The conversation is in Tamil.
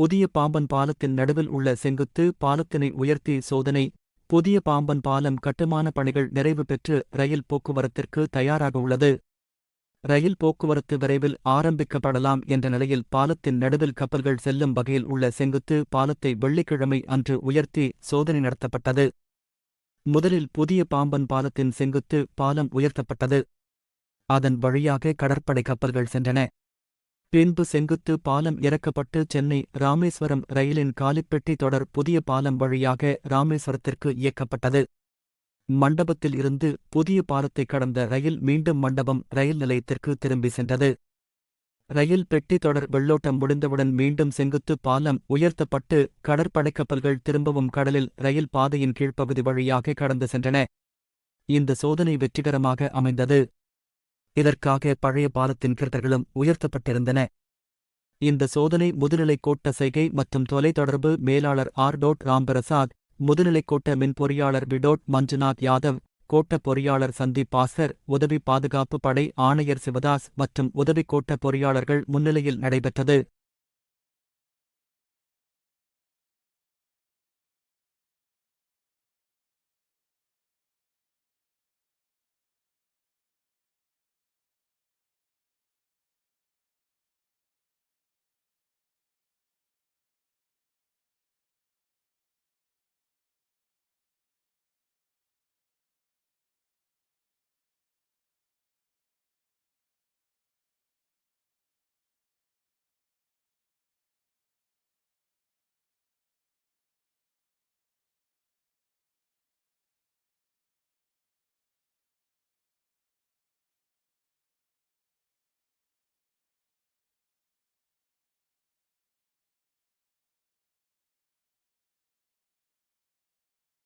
புதிய பாம்பன் பாலத்தின் நடுவில் உள்ள செங்குத்து பாலத்தினை உயர்த்தி சோதனை புதிய பாம்பன் பாலம் கட்டுமான பணிகள் நிறைவு பெற்று ரயில் போக்குவரத்திற்கு தயாராக உள்ளது. ரயில் போக்குவரத்து விரைவில் ஆரம்பிக்கப்படலாம் என்ற நிலையில் பாலத்தின் நடுவில் கப்பல்கள் செல்லும் வகையில் உள்ள செங்குத்து பாலத்தை வெள்ளிக்கிழமை அன்று உயர்த்தி சோதனை நடத்தப்பட்டது. முதலில் புதிய பாம்பன் பாலத்தின் செங்குத்து பாலம் உயர்த்தப்பட்டது. அதன் வழியாக கடற்படை கப்பல்கள் சென்றன. பின்பு செங்குத்து பாலம் இறக்கப்பட்டு சென்னை ராமேஸ்வரம் ரயிலின் காலிப்பெட்டி தொடர் புதிய பாலம் வழியாக ராமேஸ்வரத்திற்கு இயக்கப்பட்டது. மண்டபத்தில் இருந்து புதிய பாலத்தை கடந்த ரயில் மீண்டும் மண்டபம் ரயில் நிலையத்திற்கு திரும்பி சென்றது. ரயில் பெட்டி தொடர் வெள்ளோட்டம் முடிந்தவுடன் மீண்டும் செங்குத்து பாலம் உயர்த்தப்பட்டு கடற்படை கப்பல்கள் திரும்பவும் கடலில் ரயில் பாதையின் கீழ்ப்பகுதி வழியாக கடந்து சென்றன. இந்த சோதனை வெற்றிகரமாக அமைந்தது. இதற்காக பழைய பாலத்தின் கிருதர்களும் உயர்த்தப்பட்டிருந்தன. இந்த சோதனை முதுநிலை கோட்ட செய்கை மற்றும் தொலைத்தொடர்பு மேலாளர் ஆர். டோட் ராம்பிரசாத் முதுநிலை கோட்ட மின் பொறியாளர் விடோட் மஞ்சுநாத் யாதவ் கோட்ட பொறியாளர் சந்தீப் பாசர் உதவி பாதுகாப்பு படை ஆணையர் சிவதாஸ் மற்றும் உதவி கோட்ட பொறியாளர்கள் முன்னிலையில் நடைபெற்றது.